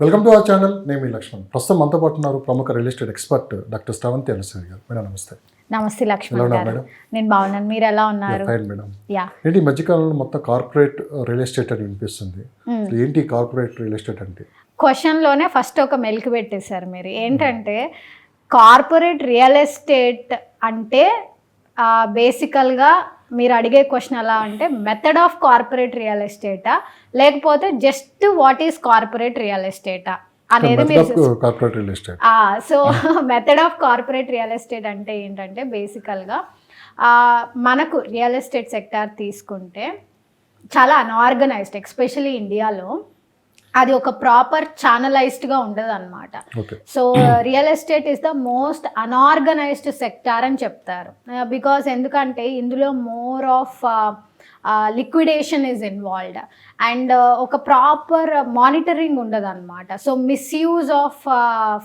Welcome to our channel. నేను మీ లక్ష్మణ్. ప్రస్తుతం మనతో పాటు ఉన్నారు ప్రముఖ real estate expert doctor Sravanthi Alasari garu. Madam namaste. నమస్తే లక్ష్మణ్ గారు. నేను బాగున్నాను. మీరు ఎలా ఉన్నారు? Fine madam. ఏంటి ఈ మధ్యకాలంలో మొత్తం కార్పొరేట్ రియల్ ఎస్టేట్ అని వినిపిస్తుంది. Hmm. ఏంటి కార్పొరేట్ రియల్ ఎస్టేట్ అంటే? క్వశ్చన్లోనే ఫస్ట్ ఒక మెలికి పెట్టేశారు మీరు. ఏంటంటే కార్పొరేట్ రియల్ ఎస్టేట్ అంటే బేసికల్గా మీరు అడిగే క్వశ్చన్ ఎలా అంటే మెథడ్ ఆఫ్ కార్పొరేట్ రియల్ ఎస్టేటా లేకపోతే just what is corporate real ఎస్టేటా అనేది మీరు corporate real estate so method of corporate real estate అంటే ఏంటంటే బేసికల్గా మనకు రియల్ ఎస్టేట్ సెక్టార్ తీసుకుంటే చాలా అన్ఆర్గనైజ్డ్ ఎస్పెషలీ ఇండియాలో అది ఒక ప్రాపర్ ఛానలైజ్డ్గా ఉండదు అనమాట so real estate is the most unorganised sector అని చెప్తారు. బికాస్ ఎందుకంటే ఇందులో more of liquidation is involved and uh, ఒక ప్రాపర్ మానిటరింగ్ ఉండదు అనమాట సో మిస్యూజ్ ఆఫ్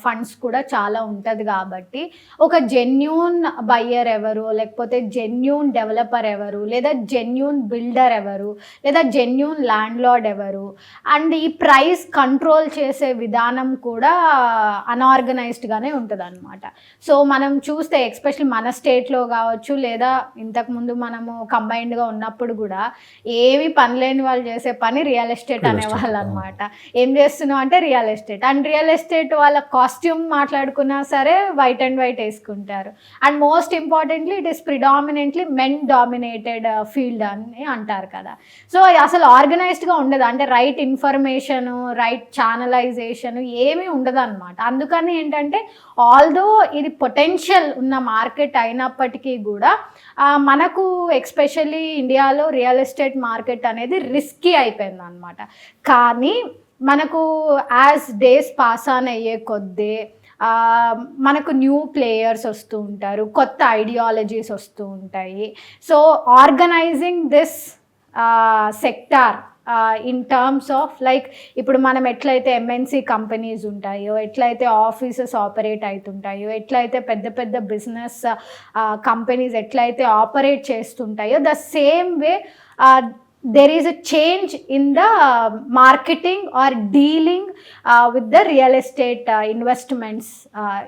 ఫండ్స్ కూడా చాలా ఉంటుంది కాబట్టి ఒక జెన్యూన్ బయ్యర్ ఎవరు లేకపోతే జెన్యూన్ డెవలపర్ ఎవరు లేదా జెన్యూన్ బిల్డర్ ఎవరు లేదా జెన్యూన్ ల్యాండ్ లార్డ్ ఎవరు అండ్ ఈ ప్రైస్ కంట్రోల్ చేసే విధానం కూడా uh, అన్ఆర్గనైజ్డ్గానే ఉంటుంది అనమాట సో మనం చూస్తే ఎక్స్పెషల్లీ మన స్టేట్లో కావచ్చు లేదా ఇంతకుముందు మనము కంబైన్డ్గా ఉన్నప్పుడు కూడా ఏమి పనిలేని వాళ్ళు చేసే పని రియల్ ఎస్టేట్ అనేవాళ్ళు అనమాట ఏం చేస్తున్నావు అంటే real estate and real estate వాళ్ళ కాస్ట్యూమ్ మాట్లాడుకున్నా సరే వైట్ అండ్ వైట్ వేసుకుంటారు. And most importantly it is predominantly men dominated field అని అంటారు కదా. సో అసలు ఆర్గనైజ్డ్గా ఉండదు. అంటే రైట్ ఇన్ఫర్మేషన్ రైట్ ఛానలైజేషన్ ఏమీ ఉండదు అనమాట అందుకని ఏంటంటే ఆల్దో ఇది పొటెన్షియల్ ఉన్న మార్కెట్ అయినప్పటికీ కూడా మనకు ఎక్స్పెషల్లీ ఇండియాలో రియల్ ఎస్టేట్ మార్కెట్ అనేది రిస్కీ అయిపోయింది అనమాట కానీ మనకు యాజ్ డేస్ పాస్ ఆన్ అయ్యే కొద్దీ మనకు న్యూ ప్లేయర్స్ వస్తూ ఉంటారు కొత్త ఐడియాలజీస్ వస్తూ ఉంటాయి. So organising this sector in terms of like ఇప్పుడు మనం ఎట్లయితే ఎంఎన్సీ కంపెనీస్ ఉంటాయో ఎట్లయితే ఆఫీసెస్ ఆపరేట్ అవుతుంటాయో ఎట్లయితే పెద్ద పెద్ద బిజినెస్ కంపెనీస్ ఎట్లయితే operate చేస్తుంటాయో the same way there is a change in the marketing or dealing with the real estate investments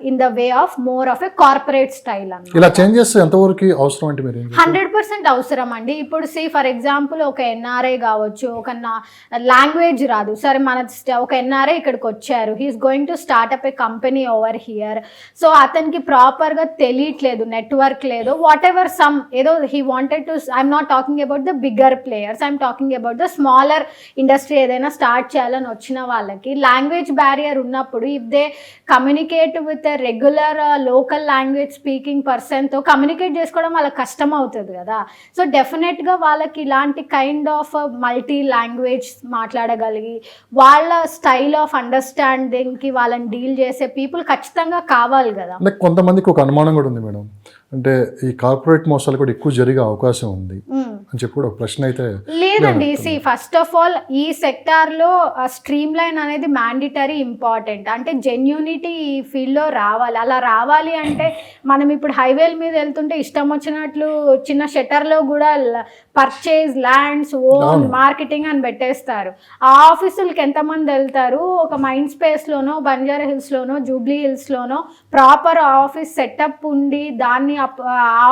in the way of more of a corporate style అన్నమాట. ఇలా changes ఎంతవరకు అవసరం అంటే మీరు? హండ్రెడ్ పర్సెంట్ అవసరం అండి. ఇప్పుడు సి ఫర్ ఎగ్జాంపుల్ ఒక ఎన్ఆర్ఐ కావచ్చు ఒక లాంగ్వేజ్ రాదు. సరే మన ఒక ఎన్ఆర్ఐ ఇక్కడికి వచ్చారు. He's going to start up a company over here so అతనికి ప్రాపర్గా తెలియట్లేదు నెట్వర్క్ లేదు. వాట్ ఎవర్ సమ్ ఏదో he wanted to I'm not talking about the bigger players I'm talking about the smaller industry ఏదైనా start చేయాలని వచ్చిన వాళ్ళకి language barrier ఉన్నప్పుడు if they communicate with regular local language speaking పర్సన్తో communicate చేసుకోవడం వాళ్ళకి కష్టం అవుతుంది కదా. సో డెఫినెట్గా వాళ్ళకి ఇలాంటి కైండ్ ఆఫ్ మల్టీ లాంగ్వేజ్ మాట్లాడగలిగి వాళ్ళ స్టైల్ ఆఫ్ అండర్స్టాండింగ్కి వాళ్ళని డీల్ చేసే పీపుల్ ఖచ్చితంగా కావాలి కదా. కొంతమందికి ఒక అనుమానం కూడా ఉంది మేడం. అంటే ఈ కార్పొరేట్ మోసాలు కూడా ఎక్కువ జరిగే అవకాశం ఉంది. అని చెప్పి కూడా ఒక ప్రశ్న అయితే లేదండి సి ఫస్ట్ ఆఫ్ ఆల్ ఈ సెక్టార్లో స్ట్రీమ్ లైన్ అనేది మ్యాండిటరీ ఇంపార్టెంట్ అంటే జెన్యూనిటీ ఈ ఫీల్డ్లో రావాలి. అలా రావాలి అంటే మనం ఇప్పుడు హైవేల మీద వెళ్తుంటే ఇష్టం వచ్చినట్లు చిన్న షట్టర్లో కూడా పర్చేజ్ ల్యాండ్స్ ఓన్. మార్కెటింగ్ అని పెట్టేస్తారు. ఆ ఆఫీసులకి ఎంతమంది వెళ్తారు? ఒక మైండ్ స్పేస్లోనో బంజారా హిల్స్లోనో జూబ్లీ హిల్స్లోనో ప్రాపర్ ఆఫీస్ సెటప్ ఉండి దాన్ని ఆ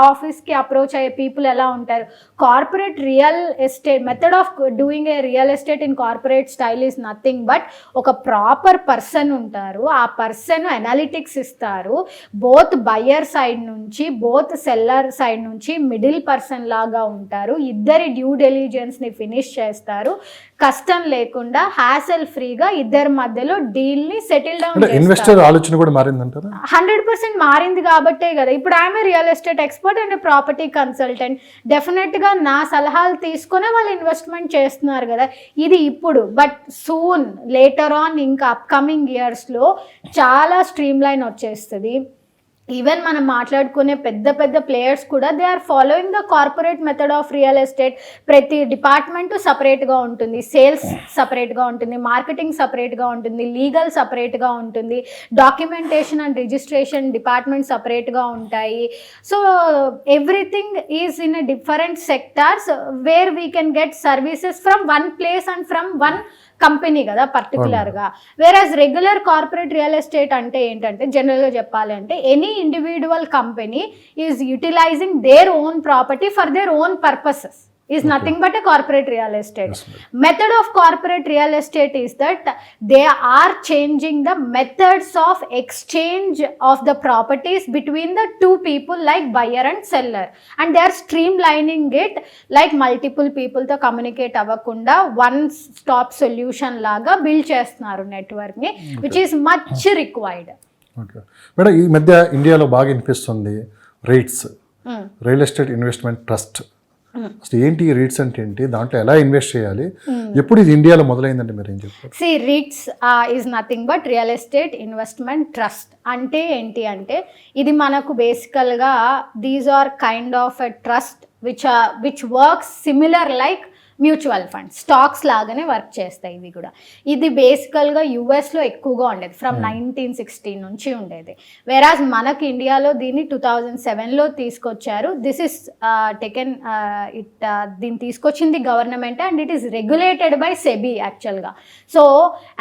ఆఫీస్కి అప్రోచ్ అయ్యే పీపుల్ ఎలా ఉంటారు? Corporate corporate real estate method of doing a real estate in corporate style is nothing but ఒక ప్రాపర్ పర్సన్ ఉంటారు. ఆ పర్సన్ అనాలిటిక్స్ ఇస్తారు. బోత్ బయ్యర్ సైడ్ నుంచి బోత్ సెల్లర్ సైడ్ నుంచి మిడిల్ పర్సన్ లాగా ఉంటారు. ఇద్దరి డ్యూ డెలిజెన్స్ని ఫినిష్ చేస్తారు. కష్టం లేకుండా హ్యాసెల్ ఫ్రీగా ఇద్దరి మధ్యలో డీల్ని సెటిల్ అంటే డౌన్ ఇన్వెస్టర్ ఆలోచన కూడా మారిందంటారా? హండ్రెడ్ పర్సెంట్ మారింది కాబట్టే కదా. ఇప్పుడు ఆమె real estate expert and property consultant డెఫినెట్గా నా సలహాలు తీసుకునే వాళ్ళు ఇన్వెస్ట్మెంట్ చేస్తున్నారు కదా. ఇది ఇప్పుడు బట్ సూన్ లేటర్ ఆన్ ఇంకా అప్కమింగ్ ఇయర్స్లో చాలా స్ట్రీమ్ లైన్ వచ్చేస్తుంది. ఈవెన్ మనం మాట్లాడుకునే పెద్ద పెద్ద ప్లేయర్స్ కూడా they are following the corporate method of real estate ప్రతి డిపార్ట్మెంట్ సపరేట్గా ఉంటుంది. సేల్స్ సపరేట్గా ఉంటుంది. మార్కెటింగ్ సపరేట్గా ఉంటుంది. లీగల్ సపరేట్గా ఉంటుంది. డాక్యుమెంటేషన్ అండ్ రిజిస్ట్రేషన్ డిపార్ట్మెంట్ సపరేట్గా ఉంటాయి. So everything is in a different sectors where we can get services from one place and from one company కదా పర్టికులర్గా whereas regular corporate real estate అంటే ఏంటంటే జనరల్గా చెప్పాలి అంటే any individual company is utilizing their own property for their own purposes is nothing but a corporate real estate method of corporate real estate is that they are changing the methods of exchange of the properties between the two people like buyer and seller and they are stream lining it like multiple పీపుల్తో communicate అవ్వకుండా one stop solution లాగా build చేస్తున్నారు నెట్వర్క్ని which is much required madam ఈ మధ్య ఇండియాలో బాగా వినిపిస్తుంది REITs. Real estate investment trust అసలు ఏంటి ఈ రీట్స్ అంటే ఏంటి? దాంట్లో ఎలా ఇన్వెస్ట్ చేయాలి? ఎప్పుడు ఇది ఇండియాలో మొదలైందంటే మీరు ఏం చెప్తారు? See REITs is nothing but real estate investment trust అంటే ఏంటి అంటే ఇది మనకు బేసికల్గా these are kind of a trust which which works similar like mutual fund stocks లాగానే వర్క్ చేస్తాయి ఇవి కూడా. ఇది బేసికల్గా యుఎస్లో ఎక్కువగా ఉండేది ఫ్రమ్ నైన్టీన్ సిక్స్టీన్ నుంచి ఉండేది. వేరాజ్ మనకి ఇండియాలో దీన్ని టూ థౌజండ్ సెవెన్లో తీసుకొచ్చారు. దిస్ ఇస్ టెకెన్ ఇట్ దీన్ని తీసుకొచ్చింది government and it is regulated by SEBI యాక్చువల్గా సో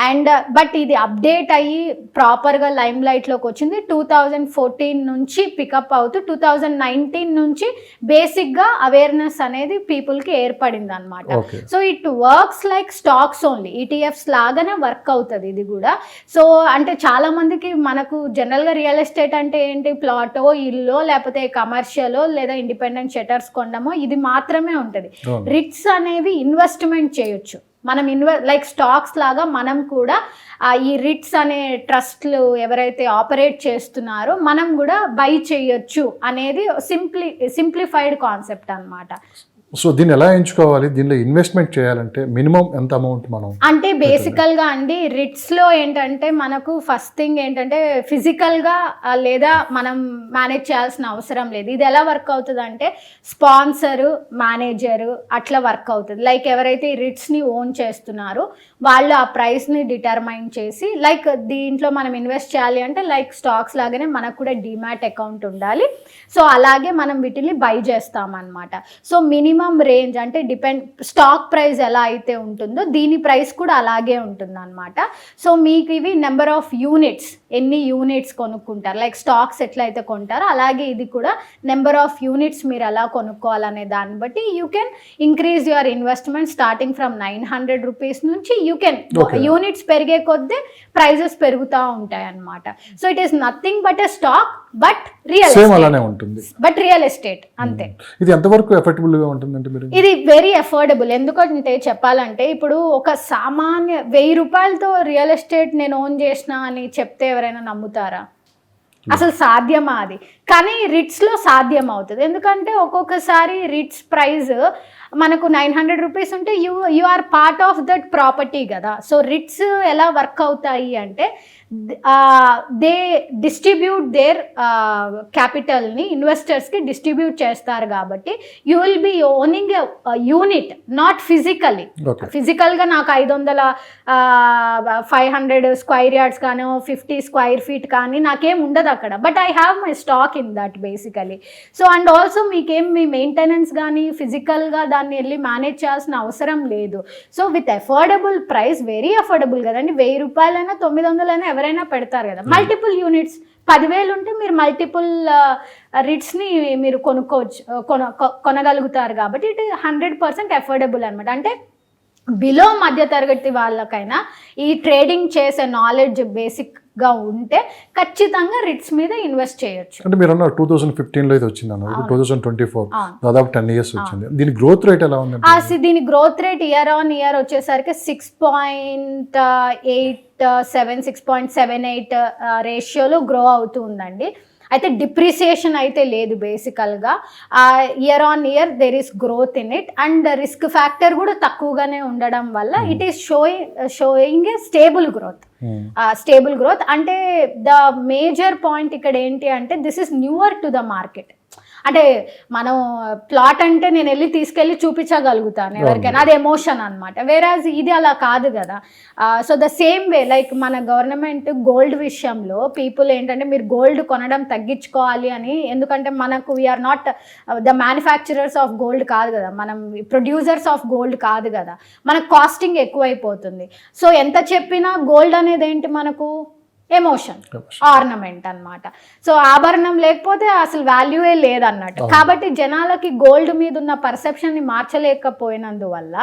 అండ్ బట్ ఇది అప్డేట్ అయ్యి ప్రాపర్గా లైమ్ లైట్లోకి వచ్చింది. టూ థౌజండ్ ఫోర్టీన్ నుంచి పికప్ అవుతూ టూ థౌజండ్ నైన్టీన్ నుంచి బేసిక్గా అవేర్నెస్ అనేది పీపుల్కి ఏర్పడింది అనమాట okay. So it works like stocks only ETFs లాగానే వర్క్ అవుతుంది ఇది కూడా. సో అంటే చాలా మందికి మనకు జనరల్గా రియల్ ఎస్టేట్ అంటే ఏంటి? ప్లాటో ఇల్లు లేకపోతే కమర్షియల్ లేదా ఇండిపెండెంట్ షెటర్స్ కొనడమో ఇది మాత్రమే ఉంటుంది. రిట్స్ అనేవి ఇన్వెస్ట్మెంట్ చేయొచ్చు. మనం ఇన్వె లైక్ స్టాక్స్ లాగా మనం కూడా ఆ, ఈ రిట్స్ అనే ట్రస్ట్లు ఎవరైతే ఆపరేట్ చేస్తున్నారో మనం కూడా బై చేయొచ్చు అనేది సింప్లి సింప్లిఫైడ్ కాన్సెప్ట్ అన్నమాట. సో దీన్ని ఎలా ఎంచుకోవాలి? దీనిలో ఇన్వెస్ట్మెంట్ చేయాలంటే మినిమం ఎంత అమౌంట్ మనం అంటే బేసికల్గా అండి రిట్స్లో ఏంటంటే మనకు ఫస్ట్ థింగ్ ఏంటంటే ఫిజికల్గా లేదా మనం మేనేజ్ చేయాల్సిన అవసరం లేదు. ఇది ఎలా వర్క్ అవుతుంది అంటే స్పాన్సరు మేనేజరు అట్లా వర్క్ అవుతుంది. లైక్ ఎవరైతే ఈ రిట్స్ని ఓన్ చేస్తున్నారో వాళ్ళు ఆ ప్రైస్ని డిటర్మైన్ చేసి లైక్ దీంట్లో మనం ఇన్వెస్ట్ చేయాలి అంటే లైక్ స్టాక్స్ లాగానే మనకు కూడా డిమాట్ అకౌంట్ ఉండాలి. సో అలాగే మనం వీటిని బై చేస్తామన్నమాట. సో మినిమం రేంజ్ అంటే డిపెండ్ స్టాక్ ప్రైస్ ఎలా అయితే ఉంటుందో దీని ప్రైస్ కూడా అలాగే ఉంటుంది అనమాట సో మీకు ఇవి నెంబర్ ఆఫ్ యూనిట్స్ ఎన్ని యూనిట్స్ కొనుక్కుంటారు? లైక్ స్టాక్స్ ఎట్లా అయితే కొంటారో అలాగే ఇది కూడా నెంబర్ ఆఫ్ యూనిట్స్ మీరు ఎలా కొనుక్కోవాలనే దాన్ని బట్టి you can increase your investment starting from nine hundred rupees నుంచి యూ కెన్. యూనిట్స్ పెరిగే కొద్దీ ప్రైజెస్ పెరుగుతూ ఉంటాయి అన్నమాట. So it is nothing but a stock but real same అలానే ఉంటుంది. బట్ రియల్ ఎస్టేట్ అంతే. ఇది ఎంతవరకు ఎఫెక్టబుల్గా ఉంటుందంటే మీరు? ఇది వెరీ అఫోర్డబుల్ ఎందుకంటే చెప్పాలంటే ఇప్పుడు ఒక సామాన్య వెయ్యి రూపాయలతో రియల్ ఎస్టేట్ నేను ఓన్ చేసిన అని చెప్తే ఎవరైనా నమ్ముతారా? అసలు సాధ్యమా అది? కానీ రిట్స్లో సాధ్యం అవుతుంది ఎందుకంటే ఒక్కొక్కసారి రిట్స్ ప్రైస్ మనకు నైన్ హండ్రెడ్ రూపీస్ ఉంటే you you are part of that property కదా. సో రిట్స్ ఎలా వర్క్ అవుతాయి అంటే దే డిస్ట్రిబ్యూట్ దేర్ క్యాపిటల్ని ఇన్వెస్టర్స్కి డిస్ట్రిబ్యూట్ చేస్తారు కాబట్టి you will be owning unit not physically ఫిజికల్గా నాకు ఐదు వందల ఫైవ్ హండ్రెడ్ స్క్వైర్ యార్డ్స్ కానీ ఫిఫ్టీ స్క్వైర్ ఫీట్ కానీ నాకేం ఉండదు అక్కడ. But I have my stock in that basically so and also మీకేం మీ మెయింటెనెన్స్ కానీ ఫిజికల్గా దాన్ని వెళ్ళి మేనేజ్ చేయాల్సిన అవసరం లేదు. So with affordable price very affordable కదండి. వెయ్యి రూపాయలైనా తొమ్మిది వందలైనా ఎవరైనా పెడతారు కదా. మల్టిపుల్ యూనిట్స్ పదివేలు ఉంటే మీరు మల్టిపుల్ రిట్స్ని మీరు కొనుక్కోవచ్చు కొన కొ- కొనగలుగుతారు కాబట్టి ఇట్ హండ్రెడ్ పర్సెంట్ అఫోర్డబుల్ అనమాట అంటే బిలో మధ్యతరగతి వాళ్ళకైనా ఈ ట్రేడింగ్ చేసే నాలెడ్జ్ బేసిక్గా ఉంటే ఖచ్చితంగా రిట్స్ మీద ఇన్వెస్ట్ చేయొచ్చు. అంటే మీరు అన్నారు టూ థౌసండ్ ఫిఫ్టీన్లో ఇది వచ్చింది అన్నారు. Two thousand twenty four. దాదాపు టెన్ ఇయర్స్ వచ్చింది. దీని గ్రోత్ రేట్ ఎలా సి- దీని growth rate year on year వచ్చేసరికి six point eight seven six point seven eight రేషియోలో గ్రో అవుతూ ఉందండి. అయితే డిప్రిసియేషన్ అయితే లేదు బేసికల్గా year on year there is growth in it and risk factor కూడా తక్కువగానే ఉండడం వల్ల it is showing showing a stable growth stable growth అంటే ద మేజర్ పాయింట్ ఇక్కడ ఏంటి అంటే this is newer to the market అంటే మనం ప్లాట్ అంటే నేను వెళ్ళి తీసుకెళ్ళి చూపించగలుగుతాను ఎవరికైనా. అది ఎమోషన్ అనమాట వేరాజ్ ఇది అలా కాదు కదా. So the same way like మన గవర్నమెంట్ గోల్డ్ విషయంలో పీపుల్ ఏంటంటే మీరు గోల్డ్ కొనడం తగ్గించుకోవాలి అని ఎందుకంటే మనకు we are not the manufacturers of gold కాదు కదా. మనం ప్రొడ్యూసర్స్ ఆఫ్ గోల్డ్ కాదు కదా. మనకు కాస్టింగ్ ఎక్కువైపోతుంది. సో ఎంత చెప్పినా గోల్డ్ అనేది ఏంటి మనకు? ఎమోషన్ ఆర్నమెంట్ అన్నమాట. సో ఆభరణం లేకపోతే అసలు వాల్యూయే లేదన్నట్టు. కాబట్టి జనాలకి గోల్డ్ మీద ఉన్న పర్సెప్షన్ని మార్చలేకపోయినందువల్ల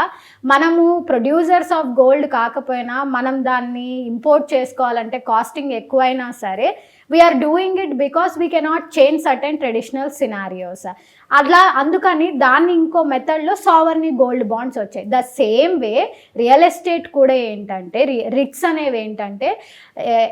మనము ప్రొడ్యూసర్స్ ఆఫ్ గోల్డ్ కాకపోయినా మనం దాన్ని ఇంపోర్ట్ చేసుకోవాలంటే కాస్టింగ్ ఎక్కువైనా సరే we are doing it because we cannot change certain traditional scenarios అట్లా అందుకని దాన్ని ఇంకో మెథడ్లో సావర్ని గోల్డ్ బాండ్స్ వచ్చాయి. The same way real estate కూడా ఏంటంటే రిక్స్ అనేవి ఏంటంటే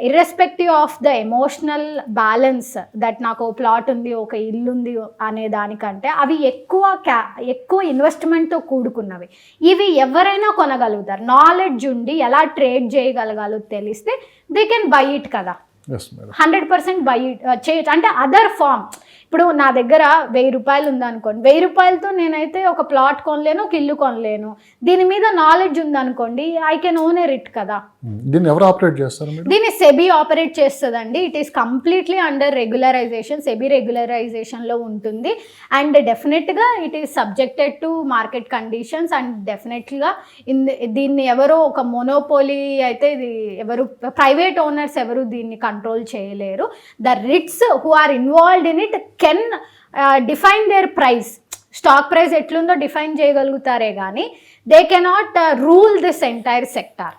irrespective of the emotional balance that నాకు ఓ ప్లాట్ ఉంది ఒక ఇల్లు ఉంది అనే దానికంటే అవి ఎక్కువ క్యా ఎక్కువ ఇన్వెస్ట్మెంట్తో కూడుకున్నవి. ఇవి ఎవరైనా కొనగలుగుతారు. నాలెడ్జ్ ఉండి ఎలా ట్రేడ్ చేయగలగాలో తెలిస్తే దే కెన్ బై ఇట్ కదా. హండ్రెడ్ పర్సెంట్ బై చేయొచ్చు. అంటే అదర్ ఫామ్. ఇప్పుడు నా దగ్గర వెయ్యి రూపాయలు ఉందనుకోండి వెయ్యి రూపాయలతో నేనైతే ఒక ప్లాట్ కొనలేను ఒక ఇల్లు కొనలేను. దీని మీద నాలెడ్జ్ ఉందనుకోండి I can own a REIT కదా. దీన్ని ఎవరు ఆపరేట్ చేస్తారు దీన్ని సెబీ ఆపరేట్ చేస్తుందండి. It is completely under regularization SEBI రెగ్యులరైజేషన్లో ఉంటుంది. అండ్ డెఫినెట్గా it is subjected to market conditions and డెఫినెట్గా దీన్ని ఎవరో ఒక మొనోపోలీ అయితే ఇది ఎవరు ప్రైవేట్ ఓనర్స్ ఎవరు దీన్ని కంట్రోల్ చేయలేరు. The REITs who are involved in it can define their price stock price ఎట్లుందో డిఫైన్ చేయగలుగుతారే కానీ they cannot rule this entire sector